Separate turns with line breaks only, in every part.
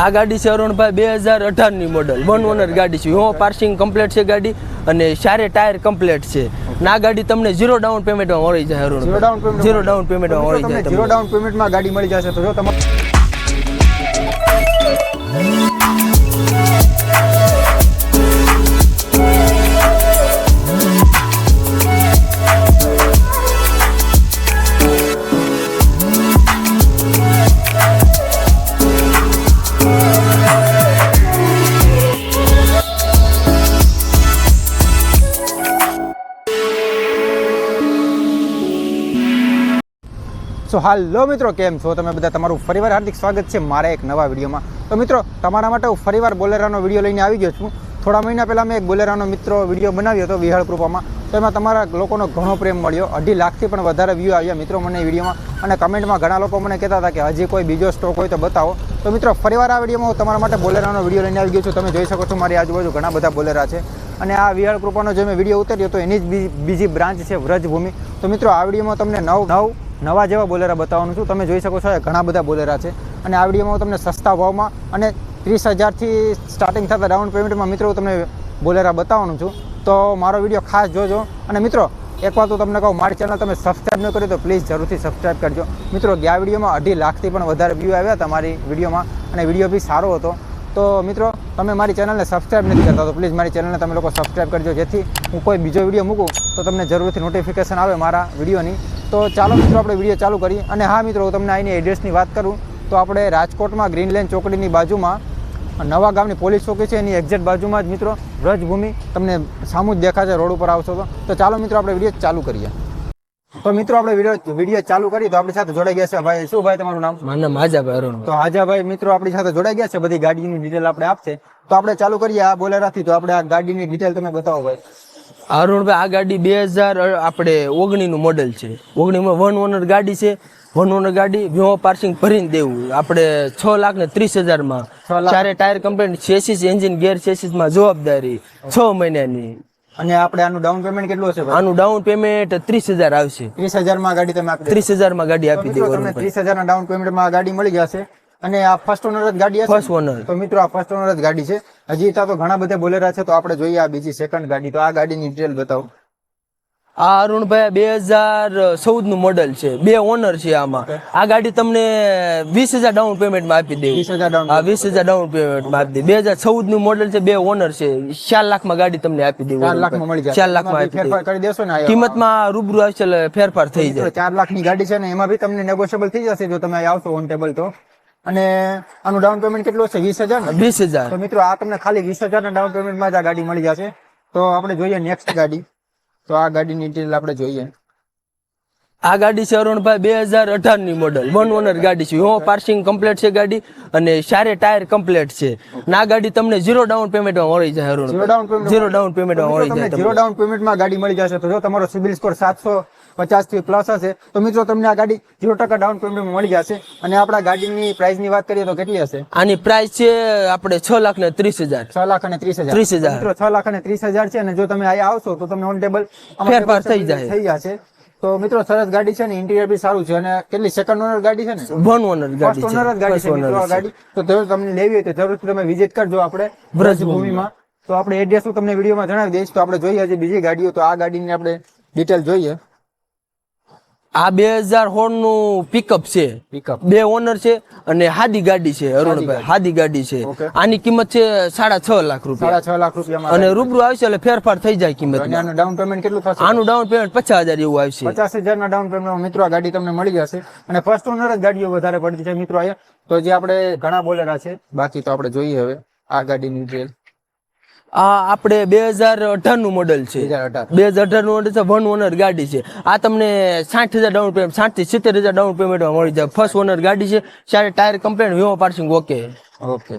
આ ગાડી છે અરુણભાઈ બે હજાર અઢારની મોડલ વન ઓનર ગાડી છે. હું પાર્સિંગ કમ્પ્લીટ છે ગાડી અને સારે ટાયર કમ્પ્લીટ છે. ના આ ગાડી તમને ઝીરો ડાઉન પેમેન્ટમાં મળી જાય
ઝીરો
અરુણભાઈ
ડાઉન પેમેન્ટ
ઝીરો ડાઉન પેમેન્ટમાં મળી જાય
ઝીરો ડાઉન પેમેન્ટમાં ગાડી મળી જશે તો જો તમારે સો હાલો મિત્રો, કેમ છો? તમે બધા તમારું ફરીવાર હાર્દિક સ્વાગત છે મારા એક નવા વિડીયોમાં. તો મિત્રો, તમારા માટે હું ફરીવાર બોલેરાનો વીડિયો લઈને આવી ગયો છું. થોડા મહિના પહેલાં મેં એક બોલેરાનો મિત્રો વીડિયો બનાવ્યો હતો વિહાળ કૃપામાં. તો એમાં તમારા લોકોનો ઘણો પ્રેમ મળ્યો. અઢી લાખથી પણ વધારે વ્યૂ આવ્યા મિત્રો મને વિડીયોમાં. અને કમેન્ટમાં ઘણા લોકો મને કહેતા હતા કે હજી કોઈ બીજો સ્ટોક હોય તો બતાવો. તો મિત્રો, ફરીવાર આ વિડીયોમાં હું તમારા માટે બોલેરાનો વીડિયો લઈને આવી ગયો છું. તમે જોઈ શકો છો મારી આજુબાજુ ઘણા બધા બોલેરા છે. અને આ વિહાળ કૃપાનો જે મેં વીડિયો ઉતાર્યો તો એની જ બીજી બ્રાન્ચ છે વ્રજભૂમિ. તો મિત્રો, આ વિડીયોમાં તમને નવ નવ નવા જેવા બોલેરા બતાવવાનું છું. તમે જોઈ શકો છો ઘણા બધા બોલેરા છે. અને આ વિડીયોમાં તમને સસ્તા ભાવમાં અને ત્રીસ હજારથી સ્ટાર્ટિંગ થતા ડાઉન પેમેન્ટમાં મિત્રો હું તમને બોલેરા બતાવવાનું છું. તો મારો વીડિયો ખાસ જોજો. અને મિત્રો, એક વાત હું તમને કહું, મારી ચેનલ તમે સબસ્ક્રાઈબ ન કરી તો પ્લીઝ જરૂરથી સબસ્ક્રાઈબ કરજો. મિત્રો, ગયા વિડીયોમાં અઢી લાખથી પણ વધારે વ્યૂ આવ્યા તમારી વિડીયોમાં અને વીડિયો બી સારો હતો. તો મિત્રો, તમે મારી ચેનલને સબસ્ક્રાઈબ નથી કરતા તો પ્લીઝ મારી ચેનલને તમે લોકો સબસ્ક્રાઈબ કરજો. જેથી હું કોઈ બીજો વીડિયો મૂકું તો તમને જરૂરથી નોટિફિકેશન આવે મારા વિડીયોની. તો ચાલો મિત્રો આપણે વીડિયો ચાલુ કરીએ. અને હા મિત્રો હું તમને અહીંની એડ્રેસની વાત કરું તો આપણે રાજકોટમાં ગ્રીનલેન્ડ ચોકડીની બાજુમાં નવા ગામની પોલીસ ચોકી છે. એની એક્ઝેક્ટ બાજુમાં જ મિત્રો વ્રજભૂમિ તમને સામું જ દેખાશે રોડ ઉપર આવશો તો. તો ચાલો મિત્રો આપણે વીડિયો ચાલુ કરીએ. તો મિત્રો આપણે વીડિયો વીડિયો ચાલુ કરી તો આપણી સાથે જોડાઈ ગયા છે ભાઈ. શું ભાઈ તમારું નામ?
મારું નામ હાજાભાઈ અરુણભાઈ
તો હાજાભાઈ મિત્રો આપણી સાથે જોડાઈ ગયા છે. બધી ગાડીની ડિટેલ આપણે આપશે. તો આપણે ચાલુ કરીએ આ બોલેરાથી. તો આપણે આ ગાડીની ડિટેલ તમે બતાવો ભાઈ.
અરુણભાઈ આ ગાડી બે હજાર આપણે ઓગણીનું મોડેલ છે. ઓગણીમાં વન ઓનર ગાડી છે. વન ઓનર ગાડી વીમો પાર્સિંગ ભરીને દેવું. આપણે છ લાખ ને ત્રીસ હજારમાં. ચારે tyre complete chassis engine gear ચેસીસમાં જવાબદારી. છ મહિનાની.
અને આપણે આનું ડાઉન પેમેન્ટ કેટલું હશે
આનું ડાઉન પેમેન્ટ ત્રીસ હજાર આવશે.
ત્રીસ હજારમાં ગાડી તમે
ત્રીસ હજારમાં ગાડી આપી દેવું
ત્રીસ હજારના ડાઉન પેમેન્ટમાં ગાડી મળી જશે. અને આ ફર્સ્ટ ઓનર જ ગાડી
ફર્સ્ટ ઓનર
તો મિત્રો આ ફર્સ્ટ ઓનર જ ગાડી છે. હજી ત્યાં તો ઘણા બધા બોલેરા છે તો આપણે જોઈએ આ બીજી સેકન્ડ ગાડી. તો આ ગાડીની ડિટેલ બતાવો.
આ અરુણભાઈ બે હજાર ચૌદનું મોડેલ છે. બે ઓનર છે આમાં. આ ગાડી તમને વીસ હજાર ડાઉન પેમેન્ટમાં આપી દે
વીસ હજાર ડાઉન
હા વીસ હજાર ડાઉન પેમેન્ટમાં આપી દે બે હજાર ચૌદનું મોડલ છે બે ઓનર છે. ચાર લાખમાં ગાડી તમને આપી દેવું
ચાર લાખમાં મળી જશે
ચાર લાખમાં માં
ફેરફાર કરી દેશો ને
કિંમતમાં રૂબરૂ આવશે ફેરફાર થઈ જાય.
ચાર લાખની ગાડી છે ને એમાં બી તમને નેગોશિયેબલ થઈ જશે જો તમે આવશો ઓન ટેબલ તો. અને આનું ડાઉન પેમેન્ટ કેટલું હશે? વીસ હજાર
વીસ હજાર.
તો મિત્રો આ તમને ખાલી વીસ હજારના ડાઉન પેમેન્ટમાં જ આ ગાડી મળી જશે. તો આપણે જોઈએ નેક્સ્ટ ગાડી. તો આ ગાડીની ડિટેલ આપણે જોઈએ.
આ ગાડી છે અરુણભાઈ બે હજાર અઢારની મોડલ વન ઓનર ગાડી છે. વો પાર્સિંગ કમ્પ્લીટ છે ગાડી અને સારે ટાયર કમ્પ્લીટ છે. ના ગાડી તમને ઝીરો ડાઉન પેમેન્ટમાં મળી જાય
zero down payment
zero down પેમેન્ટમાં મળી જાય
ઝીરો. ડાઉન પેમેન્ટમાં ગાડી મળી જશે. તો જો તમારો સિબિલ સ્કોર સાતસો પચાસથી પ્લસ હશે તો મિત્રો તમને આ ગાડી ઝીરો ટકા ડાઉન પેમેન્ટ મળી જશે. અને આપણા ગાડીની પ્રાઇસની વાત કરીએ તો કેટલી હશે?
આની પ્રાઇસ છે આપણે છ લાખ ને ત્રીસ હજાર.
છ લાખ અને ત્રીસ હજાર.
30,000.
મિત્રો છ લાખ અને ત્રીસ હજાર છે અને જો તમે અહીંયા આવશો તો તમને ઓન ટેબલ
ફેરફાર થઈ જાય.
થઈ જશે. તો મિત્રો સરસ ગાડી છે ને ઇન્ટિરિયર બી સારું છે. અને કેટલી સેકન્ડ ઓનર ગાડી છે ને?
વન ઓનર ગાડી
ઓનર જ ગાડી છે મિત્રો આ ગાડી. તો જરૂર તમને લેવી હોય તો જરૂર તમે વિઝિટ કરજો આપણે વ્રજભૂમિમાં તો આપણે એડ્રેસ હું તમને વિડીયોમાં જણાવી દઈશ. તો આપણે જોઈએ હજી બીજી ગાડીઓ. તો આ ગાડીની આપણે ડિટેલ જોઈએ.
આ બે હજાર સોળનું પિકઅપ છે.
પિકઅપ
બે ઓનર છે અને હાદી ગાડી છે અરુણભાઈ. હાદી ગાડી. છે. આની કિંમત છે સાડા છ લાખ રૂપિયા.
સાડા છ લાખ રૂપિયા
અને રૂબરૂ આવશે એટલે ફેરફાર થઈ જાય કિંમત
આનું ડાઉન પેમેન્ટ કેટલું થશે?
આનું ડાઉન પેમેન્ટ પચાસ હજાર એવું આવશે.
પચાસ હજારના ડાઉન પેમેન્ટમાં મિત્રો આ ગાડી તમને મળી જશે. અને ફર્સ્ટ ઓનર જ ગાડીઓ વધારે પડતી છે મિત્રો અહીંયા. તો જે આપણે ઘણા બોલેરા છે બાકી તો આપણે જોઈએ હવે આ ગાડીની ડિટેલ
આ આપણે બે હજાર અઢારનું મોડેલ છે.
બે હજાર અઢાર.
બે હજાર અઢારનું મોડેલ છે વન ઓનર ગાડી છે. આ તમને સાઠ હજાર ડાઉન પેમેન્ટ સાઠથી સિત્તેર હજાર ડાઉન પેમેન્ટમાં મળી જાય. ફર્સ્ટ ઓનર ગાડી છે ત્યારે ટાયર કમ્પ્લેન વીમો પાર્સિંગ ઓકે
ઓકે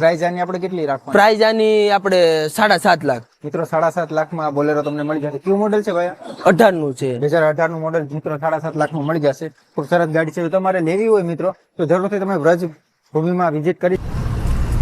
પ્રાઇસ આની આપણે કેટલી રાખવાની?
પ્રાઇસ આની આપણે સાડા સાત લાખ.
મિત્રો સાડા સાત લાખમાં બોલેરો તમને મળી જશે. કયું મોડલ છે ભાઈ?
અઢારનું છે.
બે હજાર અઢારનું મોડેલ મિત્રો સાડા સાત લાખમાં મળી જશે. ખૂબ સરસ ગાડી છે. તમારે લેવી હોય મિત્રો તો જરૂરથી તમે વ્રજ ભૂમિમાં વિઝિટ કરી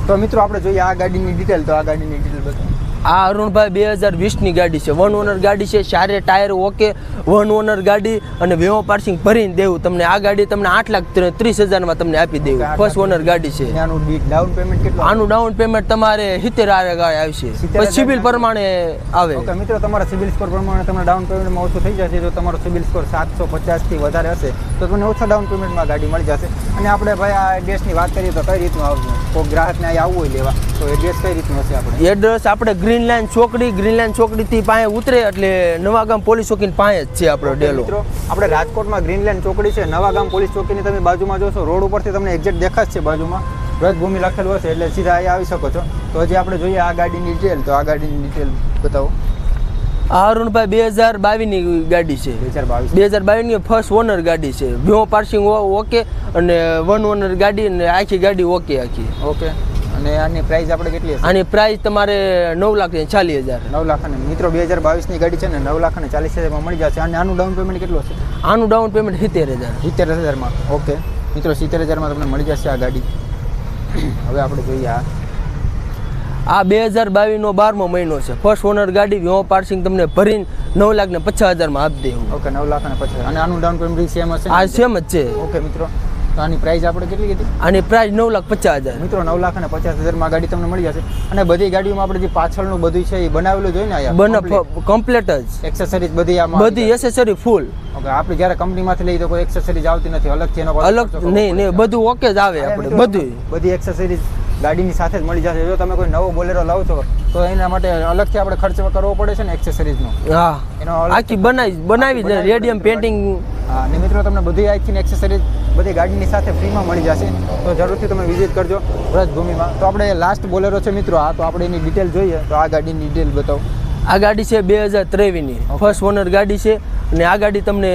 તો મિત્રો આપણે જોઈએ આ ગાડીની ડિટેલ તો આ ગાડીની ડિટેલ બતાવો.
આ અરુણભાઈ બે હજાર વીસની ગાડી છે. વન ઓનર ગાડી છે સારે ટાયર ઓકે વન ઓનર ગાડી અને વેવો પાર્સિંગ ભરીને દેવું. તમને આ ગાડી તમને આઠ લાખ ત્રી- ત્રીસ હજારમાં તમને આપી દેવું. ફર્સ્ટ ઓનર ગાડી છે.
આનું ડાઉન પેમેન્ટ કેટલું
આનું ડાઉન પેમેન્ટ તમારે સિત્તેર આવશે.
70,000
પછી સિબિલ પ્રમાણે આવે.
ઓકે મિત્રો તમારા સિબિલ સ્કોર પ્રમાણે તમને ડાઉન પેમેન્ટમાં ઓછું થઈ જશે. જો તમારો સિબિલ સ્કોર સાતસો પચાસથી વધારે હશે તો તમને ઓછા ડાઉન પેમેન્ટમાં ગાડી મળી જશે. અને આપણે ભાઈ આ ગેસની વાત કરીએ તો કઈ રીતનું આવશે? કોઈ ગ્રાહકને અહીંયા આવવું હોય લેવા. તો એડ્રેસ કઈ રીતનું હશે આપણે?
એડ્રેસ આપણે ગ્રીન લાઇન ચોકડી ગ્રીન લાઇન ચોકડીથી પાસે ઉતરે એટલે નવાગામ પોલીસ ચોકીની પાસે જ છે આપણો ડેલો.
મિત્રો આપણે રાજકોટમાં ગ્રીનલેન્ડ ચોકડી છે નવાગામ પોલીસ ચોકીની તમે બાજુમાં જોશો રોડ ઉપરથી તમને એક્ઝેક્ટ દેખાશે છે બાજુમાં. વ્રજભૂમિ લખેલું હશે એટલે સીધા અહીંયા આવી શકો છો. તો હજી આપણે જોઈએ આ ગાડીની ડિટેલ તો આ ગાડીની ડિટેલ બતાવો.
અરુણભાઈ બે હજાર બાવીસની ગાડી છે.
બે હજાર
બાવીસની ફર્સ્ટ ઓનર ગાડી છે. વીમો પાર્સિંગ ઓકે અને વન ઓનર ગાડી અને આખી ગાડી ઓકે આખી.
ઓકે અને આની પ્રાઇસ આપણે કેટલી
આની પ્રાઇસ તમારે નવ લાખ ને ચાલીસ હજાર.
નવ લાખ અને મિત્રો બે હજાર બાવીસની ગાડી છે ને નવ લાખ અને ચાલીસ હજારમાં મળી જશે. અને આનું ડાઉન પેમેન્ટ કેટલું હશે?
આનું ડાઉન પેમેન્ટ સિત્તેર હજાર.
સિત્તેર હજારમાં. ઓકે મિત્રો સિત્તેર હજારમાં તમને મળી જશે આ ગાડી. હવે આપણે જોઈએ આ.
આ બે હજાર બાવીસનો બારમો મહિનો છે. ફર્સ્ટ ઓનર ગાડી વીમો પાર્સિંગ તમને ભરીને નવ લાખ ને પચાસ હજારમાં આપી દેવું
ઓકે નવ લાખ ને પચાસ અને આનું ડાઉન પેમેન્ટ સેમ હશે
આ સેમ જ છે.
ઓકે મિત્રો. તો આની પ્રાઇસ આપણે કેટલી હતી
આની પ્રાઇસ નવ લાખ પચાસ હજાર.
મિત્રો નવ લાખ અને પચાસ હજારમાં ગાડી તમને મળી જશે. અને બધી ગાડીઓમાં આપણે જે પાછળનું બધું છે એ બનાવેલું જોઈએ ને
બને
અહીંયા
કમ્પ્લીટ જ.
એક્સેસરીઝ બધી આમાં
બધી એસેસરી ફૂલ
ઓકે આપણે જ્યારે કંપનીમાંથી લઈએ તો કોઈ એક્સેસરીઝ આવતી નથી. અલગથી એનો
અલગ નહીં નહીં બધું ઓકે જ આવે આપણે બધું
બધી એક્સેસરીઝ ગાડીની સાથે જ મળી જશે. જો તમે કોઈ નવો બોલેરો લાવો છો તો એના માટે અલગથી આપણે ખર્ચ કરવો પડે છે ને એક્સેસરીઝનો
હા.
એનો
આખી બનાવી બનાવી જ રેડિયમ પેન્ટિંગ
હા અને મિત્રો તમને બધી આખી એક્સેસરીઝ બધી ગાડીની સાથે ફ્રીમાં મળી જશે. તો જરૂરથી તમે વિઝિટ કરજો વ્રજભૂમિમાં. તો આપણે લાસ્ટ બોલેરો છે મિત્રો આ તો આપણે એની ડિટેલ જોઈએ. તો આ ગાડીની ડિટેલ બતાવો.
આ ગાડી છે બે હજાર ત્રેવીસની. ફર્સ્ટ ઓનર ગાડી છે. અને આ ગાડી તમને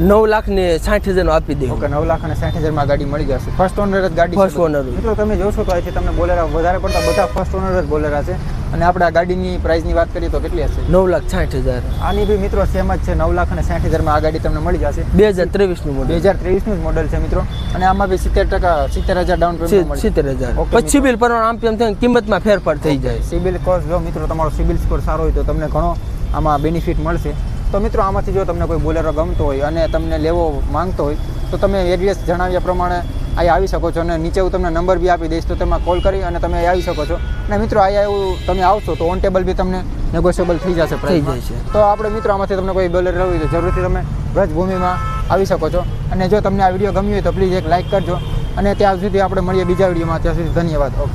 નવ લાખ ને સાઠ હજારનો આપી દે
ઓકે નવ લાખ અને સાઠ હજારમાં ગાડી મળી જશે. ફર્સ્ટ ઓનર જ ગાડી
ફર્સ્ટ ઓનર
મિત્રો તમે જોશો તો અહીંથી તમને બોલેરા વધારે પડતા બધા ફર્સ્ટ ઓનર જ બોલેરા છે. અને આપણે આ ગાડીની પ્રાઇસની વાત કરીએ તો કેટલી હશે?
નવ લાખ સાઠ હજાર.
આની બી મિત્રો સેમ જ છે નવ લાખ અને સાઠ હજારમાં આ ગાડી તમને મળી જશે.
બે હજાર ત્રેવીસનું
બે
મોડલ
હજાર ત્રેવીસનું જ મોડલ છે મિત્રો. અને આમાં બી સિત્તેર ટકા સિત્તેર હજાર ડાઉન પેમેન્ટ
સિત્તેર હજાર. પછી બિલ પર આમ તેમ થઈને કિંમતમાં ફેરફાર થઈ જાય.
સિબિલ કોર્સ જો મિત્રો તમારો સિબિલ સ્કોર સારો હોય તો તમને ઘણો આમાં બેનિફિટ મળશે. તો મિત્રો આમાંથી જો તમને કોઈ બોલેરો ગમતો હોય અને તમને લેવો માંગતો હોય તો તમે એડ્રેસ જણાવ્યા પ્રમાણે અહીંયા આવી શકો છો અને નીચે હું તમને નંબર બી આપી દઈશ તો તેમાં કોલ કરી અને તમે આવી શકો છો. અને મિત્રો અહીંયા એવું તમે આવશો તો ઓન ટેબલ બી તમને નેગોશિયેબલ થઈ જશે
થઈ છે.
તો આપણે મિત્રો આમાંથી તમને કોઈ બોલેરો લેવું હોય તો જરૂરથી તમે વ્રજભૂમિમાં આવી શકો છો. અને જો તમને આ વીડિયો ગમ્યો હોય તો પ્લીઝ એક લાઇક કરજો. અને ત્યાં સુધી આપણે મળીએ બીજા વિડીયોમાં. ત્યાં સુધી ધન્યવાદ. ઓકે